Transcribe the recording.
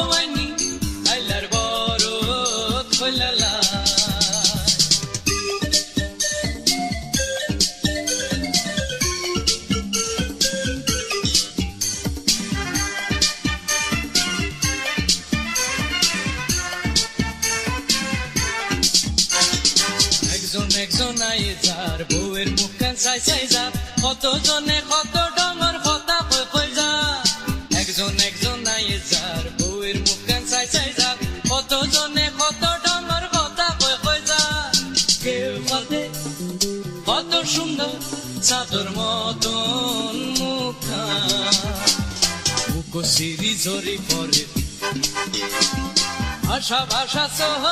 নবমাইনি আইলার বড় খোলালা একজন একজন আই যার বউয়ের মুখ কান চাই চাই যা কত কত জনে কত ডঙর কথা কই কই কেউ বলে কত সুন্দর চাদর মতন মুখা। সিরি জরি পরে ভাষা ভাষা সহ